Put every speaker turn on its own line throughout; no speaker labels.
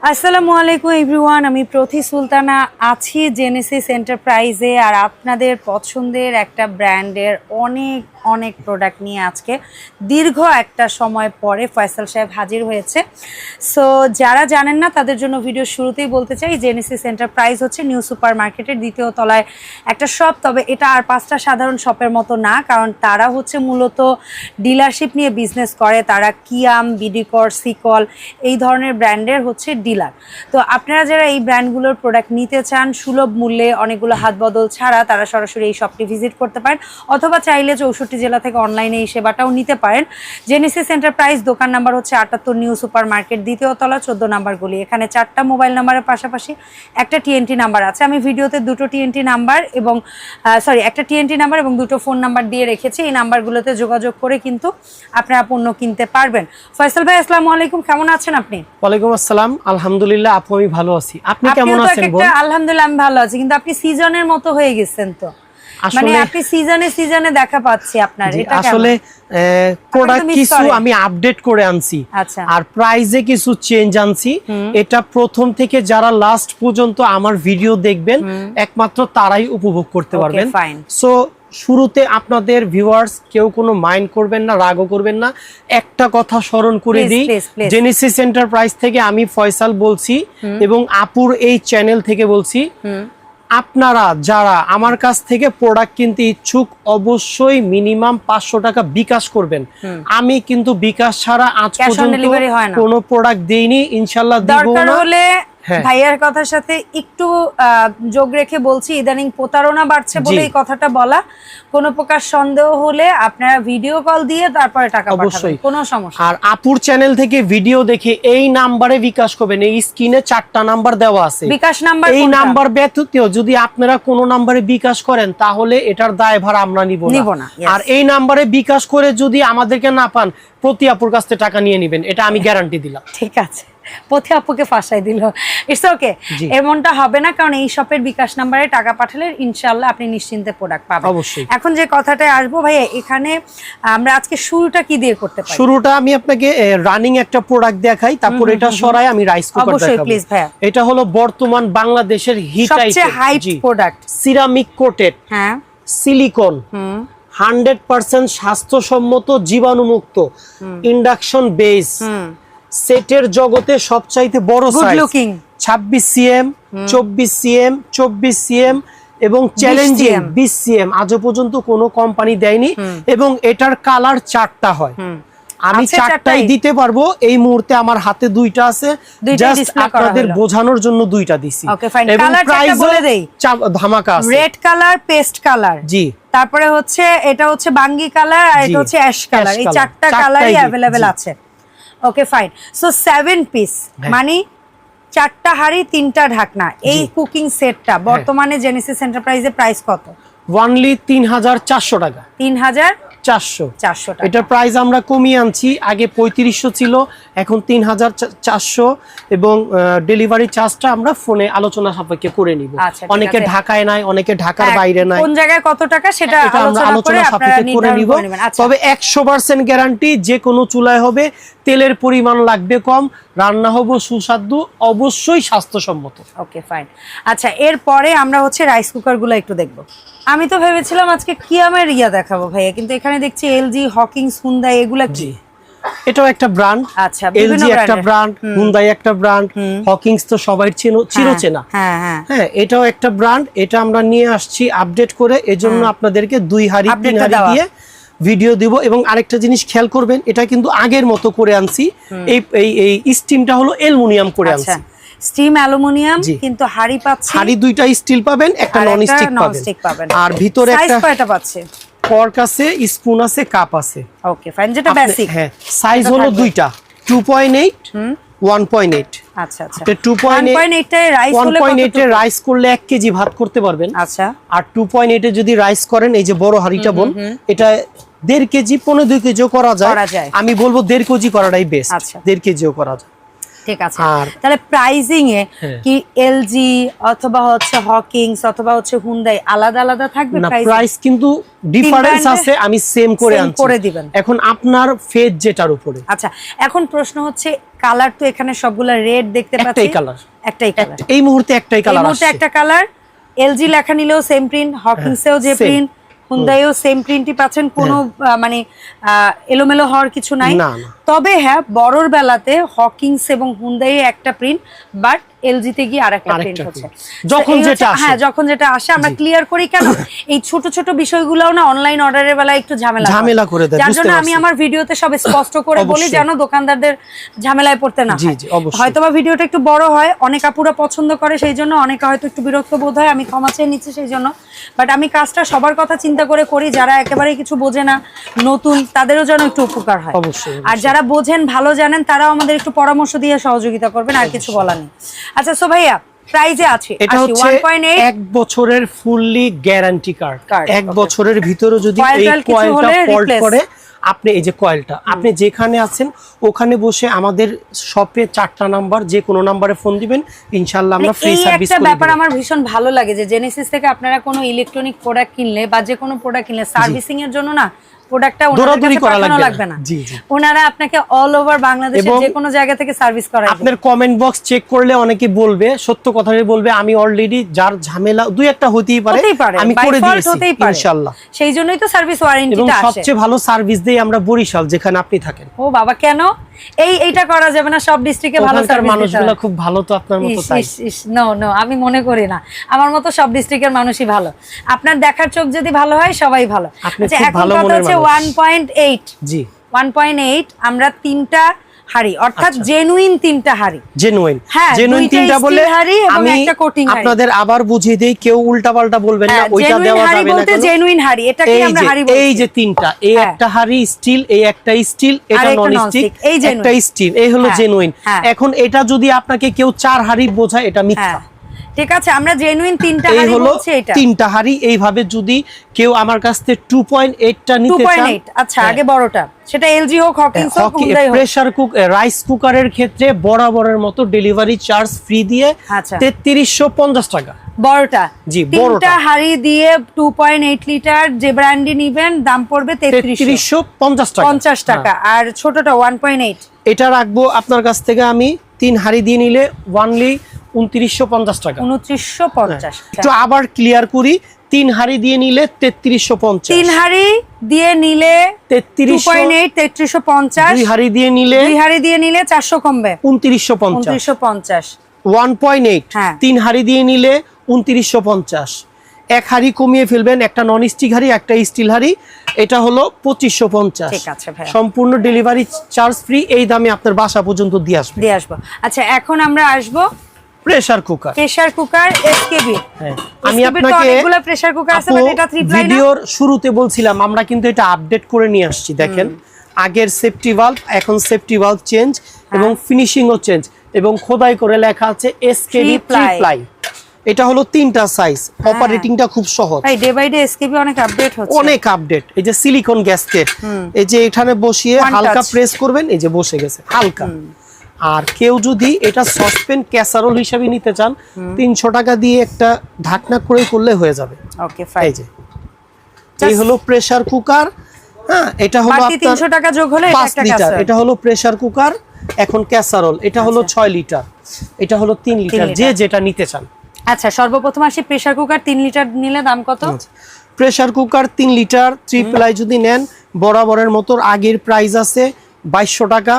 আসসালামু আলাইকুম এভরিওয়ান আমি প্রথি সুলতানা আছি জেনেসিস এন্টারপ্রাইজে আর আপনাদের পছন্দের একটা ব্র্যান্ডের অনেক অনেক প্রোডাক্ট নিয়ে আজকে দীর্ঘ একটা সময় পরে ফয়সাল সাহেব হাজির হয়েছে। সো যারা জানেন না, তাদের জন্য ভিডিও শুরুতেই বলতে চাই জেনেসিস এন্টারপ্রাইজ হচ্ছে নিউ সুপার মার্কেটের দ্বিতীয় তলায় একটা শপ তবে এটা আর পাঁচটা সাধারণ শপের মতো না, কারণ তারা হচ্ছে মূলত ডিলারশিপ নিয়ে বিজনেস করে। তারা কিয়াম বিডিকর সিকল এই ধরনের ব্র্যান্ডের হচ্ছে ডিলার তো আপনারা যারা এই ব্র্যান্ডগুলোর প্রোডাক্ট নিতে চান, সুলভ মূল্যে অনেকগুলো হাত বদল ছাড়া তারা সরাসরি এই শপটি ভিজিট করতে পারেন, অথবা চাইলে চৌষট্টি জেলা থেকে অনলাইনে এই সেবাটাও নিতে পারেন। জেনেসিস এন্টারপ্রাইজ দোকান নাম্বার হচ্ছে আটাত্তর নিউ সুপার মার্কেট দ্বিতীয় তলা চোদ্দ নাম্বার গলি। এখানে চারটা মোবাইল নাম্বারের পাশাপাশি একটা টিএনটি নাম্বার আছে। আমি ভিডিওতে দুটো টিএনটি নাম্বার এবং সরি একটা টিএনটি নাম্বার এবং দুটো ফোন নাম্বার দিয়ে রেখেছি। এই নাম্বারগুলোতে যোগাযোগ করে কিন্তু আপনারা পণ্য কিনতে পারবেন। ফয়সাল ভাই আসসালামু আলাইকুম। কেমন আছেন আপনি?
ওয়ালাইকুম আসসালাম। আলহামদুলিল্লাহ আপু আমি ভালো আছি। আপনি কেমন আছেন
আলহামদুলিল্লাহ আমি ভালো আছি কিন্তু আপনি সিজনের মতো হয়ে গেছেন তো। মানে আপনি সিজনে সিজনে দেখা পাচ্ছি আপনার এটা
আসলে প্রোডাক্ট কিছু আমি আপডেট করে আনছি।
আচ্ছা।
আর প্রাইজে কিছু চেঞ্জ আনছি। এটা প্রথম থেকে যারা লাস্ট পর্যন্ত আমার ভিডিও দেখবেন একমাত্র তারাই উপভোগ করতে পারবেন। সো শুরুতে আপনাদের ভিউয়ার্স কেউ কোনো মাইন্ড করবেন না রাগও করবেন না। একটা কথা স্মরণ করে দিই. জেনেসিস এন্টারপ্রাইজ থেকে আমি ফয়সাল বলছি এবং আপুর এই চ্যানেল থেকে বলছি। আপনারা যারা আমার কাছ থেকে প্রোডাক্ট কিনতে ইচ্ছুক অবশ্যই মিনিমাম পাঁচশো টাকা বিকাশ করবেন আমি কিন্তু বিকাশ ছাড়া আজ পর্যন্ত। কোনো প্রোডাক্ট দিইনি ইনশাল্লাহ দিব
দরকার
না
হলে। ভাইয়ার কথার সাথে একটু যোগ রেখে বলছি ইদানিং প্রতারণা বাড়ছে বলে এই কথাটা বলা। কোনো প্রকার সন্দেহ হলে আপনারা ভিডিও কল দিয়ে তারপরে টাকা পাঠাবেন।
অবশ্যই।
কোনো সমস্যা
আর আপুর চ্যানেল থেকে ভিডিও দেখে এই নাম্বারে বিকাশ করবেন। এই স্ক্রিনে চারটা নাম্বার দেওয়া আছে।
বিকাশ নাম্বার
এই নাম্বার ব্যতীত যদি আপনারা কোনো নাম্বারে বিকাশ করেন তাহলে এটার দায়ভার আমরা নিব
নিব না,
আর এই নাম্বারে বিকাশ করে যদি আমাদেরকে না পান প্রতি আপুর কাছ থেকে টাকা নিয়ে নেবেন। এটা আমি গ্যারান্টি দিলাম।
ঠিক আছে। পথে আপুকে ফাঁসাই দিল। ইটস ওকে এমনটা হবে না কারণ এই শপের বিকাশ নাম্বারে টাকা পাঠালে ইনশাল্লাহ আপনি নিশ্চিন্তে প্রোডাক্ট পাবেন।
অবশ্যই।
এখন যে কথাটায় আসব ভাইয়া এখানে আমরা আজকে শুরুটা কি দিয়ে করতে পারি?
শুরুটা আমি আপনাকে রানিং একটা প্রোডাক্ট দেখাই তারপর এটা সরাই আমি রাইস কুকার
অবশ্যই,
দেখাবো।
please, ভাইয়া।
এটা হলো বর্তমান বাংলাদেশের হিট
সবচেয়ে হাইট প্রোডাক্ট
সিরামিক কোটেড
হ্যাঁ।
সিলিকন
হুম।
হান্ড্রেড পার্সেন্ট স্বাস্থ্যসম্মত জীবাণুমুক্ত। ইন্ডাকশন বেস সেটের জগতে সবচাইতে বড় সাইজ
looking.
ছাব্বিশ সিএম চব্বিশ সিএম চব্বিশ সিএম এবং চ্যালেঞ্জিং
CM
বিশ সিএম আজও পর্যন্ত কোনো কোম্পানি দেয়নি এবং এটার কালার চারটা হয়। আমি চারটাই।
চারটাই?
দিতে পারব। এই মুহূর্তে আমার হাতে দুইটা আছে। জাস্ট আপনাদের বোঝানোর জন্য দুইটা দিছি. এবং প্রাইসও
বলে দেই।
ধামাকা আছে।
রেড কালার পেস্ট কালার
জি।
তারপরে হচ্ছে এটা হচ্ছে বাঙ্গি কালার আর এটা হচ্ছে অ্যাশ কালার এই চারটা কালারই অ্যাভেলেবেল আছে। Okay fine so seven piece
হ্যাঁ।
মানে চারটা হাড়ি তিনটা ঢাকনা। এই কুকিং সেটটা বর্তমানে জেনেসিস এন্টারপ্রাইজে প্রাইস কত?
ওয়ানলি তিন হাজার চারশো টাকা।
তিন হাজার
চারশো
চারশো
এটার প্রাইস আমরা কমিয়ে আনছি। আগে পঁয়ত্রিশশো ছিল এখন তিন হাজার চারশো এবং ডেলিভারি চার্জটা আমরা ফোনে আলোচনা সাপেক্ষে করে নিব।
আচ্ছা,
অনেকে ঢাকায় নাই অনেকে ঢাকার
হ্যাঁ,
বাইরে নাই।
কোন জায়গায় কত টাকা সেটা
আমরা
আলোচনা
সাপেক্ষে করে নিব।
আচ্ছা।
তবে একশো পার্সেন্ট গ্যারান্টি যে কোনো চুলায় হবে। তেলের পরিমাণ লাগবে কম রান্না হব সুস্বাদু অবশ্যই স্বাস্থ্যসম্মত।
ওকে ফাইন আচ্ছা এরপরে আমরা হচ্ছে রাইস কুকারগুলো একটু দেখব। আমি তো ভেবেছিলাম আজকে কিয়ামের ইয়া দেখাবো ভাইয়া কিন্তু এখানে দেখছি এলজি হকিংস হুন্দাই এগুলা কি?
জি। এটাও একটা ব্র্যান্ড
আচ্ছা,
এলজি একটা ব্র্যান্ড হুন্দাই একটা ব্র্যান্ড হকিংস তো সবাই চিনো- চিরচেনা।
হ্যাঁ হ্যাঁ।
হ্যাঁ এটাও একটা ব্র্যান্ড এটা আমরা নিয়ে আসছি আপডেট করে এজন্য আপনাদেরকে দুই হাড়ি তিন হাড়ি দিয়ে ভিডিও দিব এবং আরেকটা জিনিস খেয়াল করবেন এটা কিন্তু আগের মতো করে আনছি। এই এই স্টিমটা হলো অ্যালুমিনিয়াম করে
আচ্ছা।
আনছি।
স্টিম অ্যালুমিনিয়াম কিন্তু হাড়ি পাচ্ছি।
হাড়ি দুইটা স্টিল পাবেন একটা নন স্টিক পাবেন। আর ভিতরে
সাইজ
একটা
কয়টা পাচ্ছে?
ফর্ক আছে স্পুন আছে কাপ আছে।
ওকে ফাইন যেটা বেসিক
হ্যাঁ সাইজ হলো দুইটা two point eight one point eight
আচ্ছা আচ্ছা।
টু পয়েন্ট
1.8 টায় রাইস
করলে এক কেজি ভাত করতে পারবেন।
আচ্ছা।
আর টু পয়েন্ট এইটে যদি রাইস করেন এই যে বড় হাড়িটা বোন এটা দেড় কেজি পনেরো দুই কেজিও করা যায়। আমি বলব দেড় কেজি করাটাই বেস্ট
আচ্ছা।
দেড় কেজিও করা যায়।
ঠিক আছে। তাহলে প্রাইজিং এ
হ্যাঁ।
কি এলজি অথবা হচ্ছে হকিংস অথবা হচ্ছে হুন্ডাই আলাদা আলাদা থাকবে
না
প্রাইস
প্রাইস কিন্তু ডিফারেন্স আছে আমি সেম করে আনছি।
করে দিবেন।
এখন আপনার ফেজ যেটার উপরে।
আচ্ছা এখন প্রশ্ন হচ্ছে কালার তো এখানে সবগুলা রেড দেখতে
একটাই
পাচ্ছি।
কালার
একটাই কালার
এই মুহূর্তে একটাই
এই
কালার
মুহূর্তে একটা কালার এলজি লেখা নিলেও সেম প্রিন্ট হকিংসেও যে প্রিন্ট হুন্দাইও সেম প্রিন্টই পাচ্ছেন কোনো আহ, মানে আহ, এলোমেলো হওয়ার কিছু নাই। তবে হ্যাঁ বড়র বেলাতে হকিংস এবং হুন্দাই একটা প্রিন্ট বাট এলজিতে গিয়ে আরেকটা প্রিন্ট হচ্ছে
যখন যেটা আসে।
হ্যাঁ যখন যেটা আসে আমরা ক্লিয়ার করি কেন এই ছোট ছোট বিষয়গুলোও না অনলাইন অর্ডারের বেলায় একটু ঝামেলা
ঝামেলা করে দেয়,
যার জন্য আমি। আমার ভিডিওতে সব স্পষ্ট করে বলি। যেন দোকানদারদের ঝামেলায় পড়তে না
জি,
হয়।
জি, অবশ্যই।
হয়তোবা ভিডিওটা একটু বড় হয় অনেক আপুরা পছন্দ করে সেই জন্য অনেকে হয়তো একটু বিরক্ত বোধ হয় আমি ক্ষমা চেয়ে নিচ্ছি সেই জন্য বাট আমি কাজটা সবার কথা চিন্তা করে করি যারা একেবারে কিছু বোঝে না নতুন তাদেরও যেন একটু উপকার হয়
অবশ্যই,
আর যারা বোঝেন ভালো জানেন তারাও আমাদের একটু পরামর্শ দিয়ে সহযোগিতা করবেন আর কিছু বলার নেই আচ্ছা সো ভাইয়া প্রাইজে আছে
এটা হচ্ছে
ওয়ান পয়েন্ট এইট
এক বছরের ফুললি গ্যারান্টি কার্ড এক বছরের ভিতরে যদি এই কয়েলটা ফল্ট করে আপনি এই যে কয়েলটা আপনি যেখানে আছেন ওখানে বসে আমাদের শপে চারটা নাম্বার যে কোনো নাম্বারে ফোন দিবেন ইনশাল্লাহ আমরা ফ্রি
এই
সার্ভিস
একটা ব্যাপার আমার ভীষণ ভালো লাগে যে জেনেসিস থেকে আপনারা কোনো ইলেকট্রনিক প্রোডাক্ট কিনলে বা যে কোনো প্রোডাক্ট কিনলে সার্ভিসিং এর জন্য না প্রোডাক্টটা
দৌড়াদৌড়ি করা লাগবে না। জি, জি।
ওনারা আপনাকে অল ওভার বাংলাদেশের যে কোনো জায়গা থেকে সার্ভিস করায়
আপনার কমেন্ট বক্স চেক করলে অনেকে বলবে সত্য কথাই বলবে আমি অলরেডি যার ঝামেলা দুই একটা হতেই পারে আমি করে দিয়েছি
হতেই সেই জন্যই তো সার্ভিস
এবং
ওয়ারেন্টিটা আসে।
সবচেয়ে ভালো সার্ভিস দেই আমরা বরিশাল যেখানে আপনি থাকেন।
ও বাবা কেন? এই এইটা করা যাবে না সব ডিস্ট্রিক্টে ভালো সার্ভিস
মানুষগুলো খুব ভালো তো আপনার মতো তাই।
নো নো আমি মনে করি না। আমার মতো সব ডিস্ট্রিক্টের মানুষই ভালো। আপনার দেখার চোখ যদি ভালো হয় সবাই ভালো। আচ্ছা এখন কথা হচ্ছে
মানুষ।
ওয়ান পয়েন্ট এইট
জি।
ওয়ান পয়েন্ট এইট আমরা তিনটা হাড়ি অর্থাৎ জেনুইন তিনটা হাড়ি
জেনুইন
হ্যাঁ,
জেনুইন তিনটা বলে আমি। আপনাদের আবার বুঝিয়ে দেই কেউ উল্টাপাল্টা বলবেন না ওইটা দেওয়া যাবে না
জেনুইন হাড়ি এটাকে
এই
আমরা হাড়ি
এই যে তিনটা এই
হ্যাঁ।
একটা হাড়ি স্টিল এই একটা স্টিল এটা নন স্টিক। একটা স্টিল এই হলো
হ্যাঁ,
জেনুইন
হ্যাঁ।
এখন এটা যদি আপনাকে কেউ চার হাড়ি বোঝায় এটা মিথ্যা।
হ্যাঁ। ঠিক আছে আমরা জেনুইন তিনটা হাড়ি বলছি এটা।
তিনটা হাড়ি এইভাবে যদি কেউ আমার কাছ থেকে টু পয়েন্ট এইটটা নিতে চান
এইট আচ্ছা আগে বড়টা। সেটা এলজি হোক হকিংস হোক হুন্ডাই হোক।
প্রেসার কুক রাইস কুকারের ক্ষেত্রে বরাবরের মতো ডেলিভারি চার্জ ফ্রি দিয়ে
আচ্ছা।
তেত্রিশশো পঞ্চাশ টাকা।
বড়টা।
জি,
তিনটা
বড়টা।
হাড়ি দিয়ে টু পয়েন্ট এইট লিটার যে ব্র্যান্ডি নিবেন দাম পড়বে তেত্রিশ
তেত্রিশশো পঞ্চাশ টাকা।
পঞ্চাশ টাকা।
হ্যাঁ।
আর ছোটটা ওয়ান পয়েন্ট এইট
এটা রাখব আপনার কাছ থেকে আমি তিন হাড়ি দিয়ে নিলে ওয়ানলি উনত্রিশশো পঞ্চাশ টাকা।
উনত্রিশশো পঞ্চাশ
একটু আবার ক্লিয়ার করি তিন হাড়ি দিয়ে নিলে তেত্রিশশো পঞ্চাশ।
তিন হাড়ি দিয়ে নিলে টু
তেত্রিশশো
পঞ্চাশ।
দুই হাড়ি দিয়ে নিলে
দুই হাড়ি দিয়ে নিলে চারশো কমবে।
উনত্রিশশো পঞ্চাশ।
উনত্রিশশো পঞ্চাশ।
ওয়ান পয়েন্ট এইট
হ্যাঁ।
তিন হাড়ি দিয়ে নিলে উনত্রিশশো পঞ্চাশ। এক হাড়ি কমিয়ে ফেলবেন একটা নন স্টিক হাড়ি একটা স্টিল হাড়ি এটা হলো পঁচিশশো পঞ্চাশ। সম্পূর্ণ ডেলিভারি চার্জ ফ্রি এই দামে আপনার বাসা পর্যন্ত দিয়ে আসবে।
দিয়ে আসব। আচ্ছা এখন আমরা আসব
pressure cooker
pressure cooker SKB
হ্যাঁ, আমি আপনাকে
অনেকগুলো প্রেসার কুকার আছে বাট এটা থ্রি প্লাই
ভিডিওর শুরুতে বলছিলাম আমরা কিন্তু এটা আপডেট করে নিয়ে আসছি দেখেন। আগের সেফটি ভালভ এখন সেফটি ভালভ চেঞ্জ এবং ফিনিশিংও চেঞ্জ এবং খোদাই করে লেখা আছে এসকেবি।
হ্যাঁ।
প্লাই এটা হলো তিনটা সাইজ অপারেটিংটা খুব সহজ।
ভাই ডে বাই ডে এসকেবি অনেক আপডেট হচ্ছে।
অনেক আপডেট এই যে সিলিকন গ্যাসকেট এই যে এখানে বসিয়ে হালকা প্রেস করবেন এই যে বসে গেছে হালকা। আর কেউ যদি এটা সসপেন ক্যাসারোল হিসাবে নিতে চান তিনশো টাকা দিয়ে একটা ঢাকনা করে করলে হয়ে যাবে।
ওকে
এই যে। এই হলো প্রেসার কুকার হ্যাঁ এটা হলো
300 টাকা যোগ হলে
পাঁচ লিটার এটা হলো প্রেসার কুকার এখন ক্যাসারোল। এটা হলো ছয় লিটার এটা হলো তিন লিটার যে যেটা নিতে চান।
আচ্ছা সর্বপ্রথম আসি প্রেসার কুকার তিন লিটার নিলে দাম কত?
প্রেসার কুকার তিন লিটার থ্রি প্লাই যদি নেন বরাবরের মতো আগের প্রাইস আছে। বাইশশো টাকা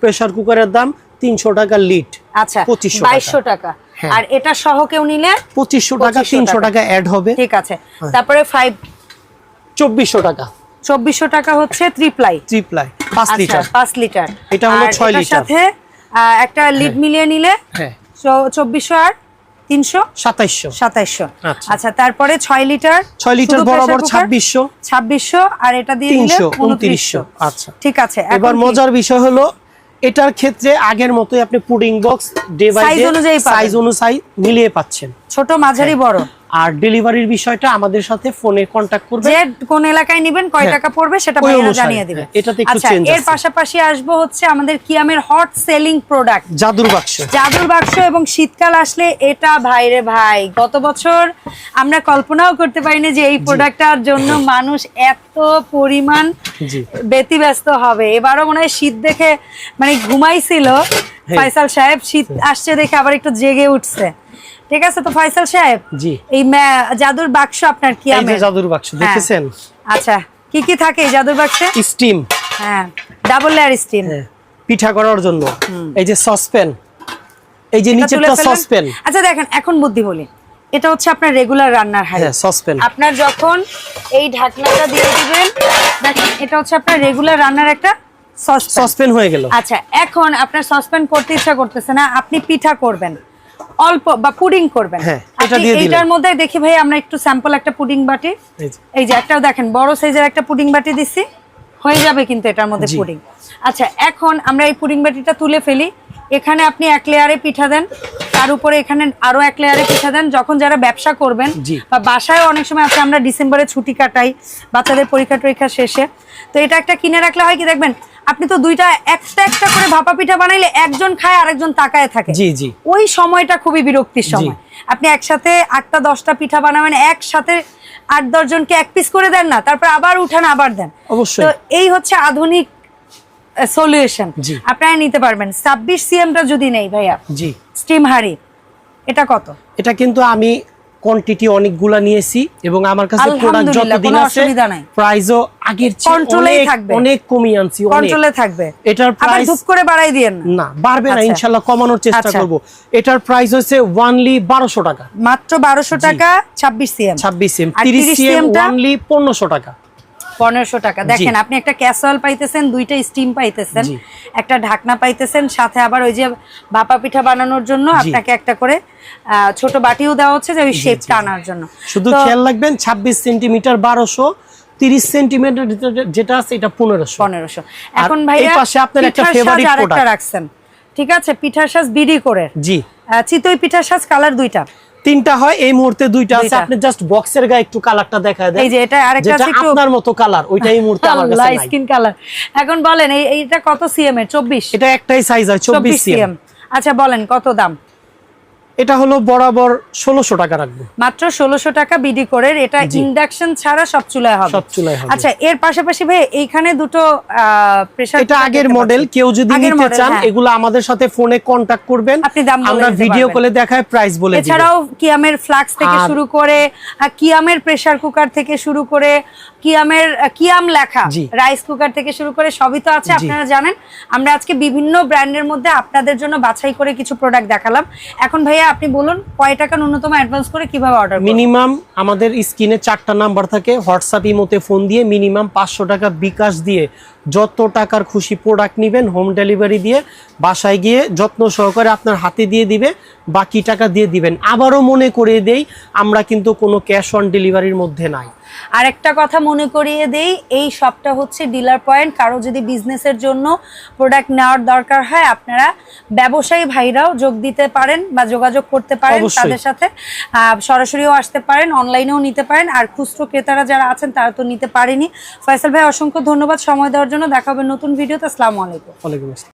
প্রেসার কুকারের দাম তিনশো টাকা লিট
আচ্ছা
2500 টাকা।
বাইশশো টাকা।
হ্যাঁ।
আর এটা সহ কেউ নিলে
পঁচিশশো টাকা তিনশো
টাকা।
অ্যাড হবে।
ঠিক আছে।
হ্যাঁ।
তারপরে ফাইভ
চব্বিশশো টাকা।
চব্বিশশো টাকা হচ্ছে থ্রি প্লাই
থ্রি প্লাই পাঁচ
আচ্ছা
লিটার
পাঁচ লিটার
এটা হলো ছয় লিটার।
সাথে একটা লিড মিলিয়ে নিলে
হ্যাঁ।
চব্বিশশো আর তিনশো?
সাতাইশশো।
সাতাইশশো।
আচ্ছা।
আচ্ছা তারপরে ছয় লিটার
ছয় লিটার বরাবর ছাব্বিশশো।
ছাব্বিশশো আর এটা দিয়ে
তিনশো
উনত্রিশশো।
আচ্ছা।
ঠিক আছে
এবার মজার বিষয় হলো এটার ক্ষেত্রে আগের মতোই আপনি pudding box day by day
অনুযায়ী পাবেন।
সাইজ অনুযায়ী মিলিয়ে পাচ্ছেন।
ছোট মাঝারি বড়।
আর ডেলিভারির বিষয়টা আমাদের সাথে ফোনে কন্ট্যাক্ট করবে।
যে কোন এলাকায় নেবেন কয়
হ্যাঁ।
টাকা পড়বে সেটা জানিয়ে দিবে।
হ্যাঁ, এটাতে একটু
আচ্ছা
change
এর পাশাপাশি আসব হচ্ছে আমাদের কিয়ামের হট সেলিং প্রোডাক্ট
জাদুর বাক্স।
জাদুর বাক্স এবং শীতকাল আসলে এটা ভাই রে ভাই গত বছর আমরা কল্পনাও করতে পারিনি যে এই প্রোডাক্টটার জন্য মানুষ এত পরিমাণ
জি।
ব্যতিব্যস্ত হবে। এবারও মনে হয় শীত দেখে মানে ঘুমাইছিল
হ্যাঁ।
ফয়সাল সাহেব শীত আসছে দেখে আবার একটু জেগে উঠছে। ঠিক আছে তো ফয়সাল সাহেব?
জি।
এই জাদুর বাক্স আপনার কি
এই জাদুর বাক্স দেখেছেন?
আচ্ছা কি কি থাকে এই জাদুর বাক্সে?
স্টিম।
হ্যাঁ ডাবল লেয়ার স্টিম।
হ্যাঁ, পিঠা করার জন্য। এই যে সসপ্যান। এই যে নিচেরটা সসপ্যান।
আচ্ছা দেখেন এখন বুদ্ধি বলি এটা হচ্ছে আপনার রেগুলার রান্নার হাঁড়ি।
হ্যাঁ সসপ্যান।
আপনার যখন এই ঢাকনাটা দিয়ে দিবেন দেখেন এটা হচ্ছে আপনার রেগুলার রান্নার একটা সসপ্যান
হয়ে গেল।
আচ্ছা এখন আপনার সসপ্যান করতে ইচ্ছা করতেছে না আপনি পিঠা করবেন। অল্প বা পুডিং করবেন।
হ্যাঁ, এটা
আপনি
দিয়ে দিলেন।
এইটার মধ্যে দেখি ভাই আমরা একটু স্যাম্পল একটা পুডিং বাটি।
এই যে।
একটাও দেখেন বড় সাইজের একটা পুডিং বাটি দিচ্ছি হয়ে যাবে কিন্তু এটার মধ্যে পুডিং। আচ্ছা এখন আমরা এই পুডিং বাটিটা তুলে ফেলি। এখানে আপনি এক লেয়ারে পিঠা দেন তার উপরে এখানে আরও এক লেয়ারে পিঠা দেন। যখন যারা ব্যবসা করবেন বা বাসায় অনেক সময় আছে আমরা ডিসেম্বরে ছুটি কাটাই বাচ্চাদের পরীক্ষা টরীক্ষা শেষে। তো এটা একটা কিনে রাখলে হয় কি দেখবেন আপনি তো দুইটা একটা একটা করে ভাপা পিঠা বানাইলে একজন খায় আরেকজন তাকায় থাকে।
জি জি।
ওই সময়টা খুবই বিরক্তির সময়। আপনি একসাথে আটটা দশটা পিঠা বানাবেন একসাথে আট দশ জনকে এক পিস করে দেন না তারপর আবার উঠান আবার দেন।
অবশ্যই।
তো এই হচ্ছে আধুনিক সলিউশন আপনারা নিতে পারবেন। ছাব্বিশ সিএমটা যদি নেই ভাইয়া
জি।
স্টিম হাড়ি এটা কত?
এটা কিন্তু আমি কোয়ান্টিটি অনেকগুলা নিয়েছি এবং আমার কাছে প্রোডাক্ট যতদিন আছে প্রাইসও আগের চেয়ে অনেক
থাকবে।
অনেক কমিয়ে আনছি
কন্ট্রোলে থাকবে।
এটার প্রাইস
ধুপ করে বাড়াই না।
বাড়বে না
ইনশাআল্লাহ
ইনশাল্লাহ কমানোর চেষ্টা
আচ্ছা।
করব। এটার প্রাইস হচ্ছে ওয়ানলি বারোশো টাকা।
মাত্র বারোশো টাকা ছাব্বিশ সিএম
ছাব্বিশ সিএম তিরিশ
30
সিএম ওয়ানলি পনেরোশো টাকা।
পনেরোশো টাকা। দেখেন আপনি একটা ক্যাসওয়াল পাইতেছেন দুইটা স্টিম পাইতেছেন একটা ঢাকনা পাইতেছেন সাথে আবার ওই যে ভাপা পিঠা বানানোর জন্য আপনাকে একটা করে ছোট বাটিও দেওয়া হচ্ছে যে ওই শেপটা আনার জন্য।
শুধু খেয়াল রাখবেন ছাব্বিশ সেন্টিমিটার বারোশো তিরিশ সেন্টিমিটার যেটা আছে এটা পনেরোশো।
পনেরোশো।
আর
এখন ভাইয়া
পাশে আপনার একটা
পিঠার সাজ
favorite
আরেকটা
product।
রাখছেন। ঠিক আছে? পিঠার সাজ বিডি করে।
জি।
চিতই পিঠার সাজ কালার দুইটা।
তিনটা হয় এই মুহূর্তে দুইটা আছে। আপনি জাস্ট বক্সের গায়ে একটু কালারটা দেখা দেন।
এই যে এটা আরেকটা আছে একটু
আপনার মতো কালার ওইটাই এই মুহূর্তে আমার কাছে নাই।
স্কিন কালার এখন বলেন এই এইটা কত সিএম এর? চব্বিশ?
এটা একটাই সাইজ হয় চব্বিশ
চব্বিশ
সিএম
সিএম আচ্ছা বলেন কত দাম?
এটা হলো বরাবর ষোলোশো টাকা রাখব।
মাত্র ষোলোশো টাকা বিডি করে এটা ইন্ডাকশন ছাড়া সব চুলায় হবে।
সব চুলায় হবে।
আচ্ছা এর পাশাপাশি ভাই এইখানে দুটো প্রেসার
এটা আগের মডেল কেউ যদি নিতে চান
হ্যাঁ।
এগুলো আমাদের সাথে ফোনে কন্টাক্ট করবেন।
আপনি দাম
আমরা ভিডিও কলে দেখায় প্রাইস বলে দিব।
এছাড়াও কিয়ামের ফ্লাক্স থেকে শুরু করে কিয়ামের প্রেসার কুকার থেকে শুরু করে কিয়ামের কিয়াম লেখা রাইস কুকার থেকে শুরু করে সবই তো আছে আপনারা জানেন। আমরা আজকে বিভিন্ন ব্র্যান্ডের মধ্যে আপনাদের জন্য বাছাই করে কিছু প্রোডাক্ট দেখালাম। এখন ভাইয়া আপনি বলুন কয় টাকা ন্যূনতম অ্যাডভান্স করে কীভাবে অর্ডার
মিনিমাম আমাদের স্ক্রিনে চারটা নাম্বার থাকে হোয়াটসঅ্যাপ ইমোতে ফোন দিয়ে মিনিমাম পাঁচশো টাকা বিকাশ দিয়ে যত টাকার খুশি প্রোডাক্ট নেবেন হোম ডেলিভারি দিয়ে বাসায় গিয়ে যত্ন সহকারে আপনার হাতে দিয়ে দিবে, বাকি টাকা দিয়ে দিবেন। আবারও মনে করিয়ে দেই, আমরা কিন্তু কোনো ক্যাশ অন ডেলিভারির মধ্যে নাই।
আর একটা কথা মনে করিয়ে দেই এই শপটা হচ্ছে ডিলার পয়েন্ট কারও যদি বিজনেসের জন্য প্রোডাক্ট নেওয়ার দরকার হয় আপনারা ব্যবসায়ী ভাইরাও যোগ দিতে পারেন বা যোগাযোগ করতে পারেন। তাদের সাথে। আহ, সরাসরিও আসতে পারেন অনলাইনেও নিতে পারেন। আর খুচরো ক্রেতারা যারা আছেন তারা তো নিতে পারেনি। ফয়সাল ভাই অসংখ্য ধন্যবাদ সময় দেওয়ার জন্য। দেখা হবে নতুন ভিডিওতে আসসালামু আলাইকুম।
ওয়ালাইকুম আসসালাম।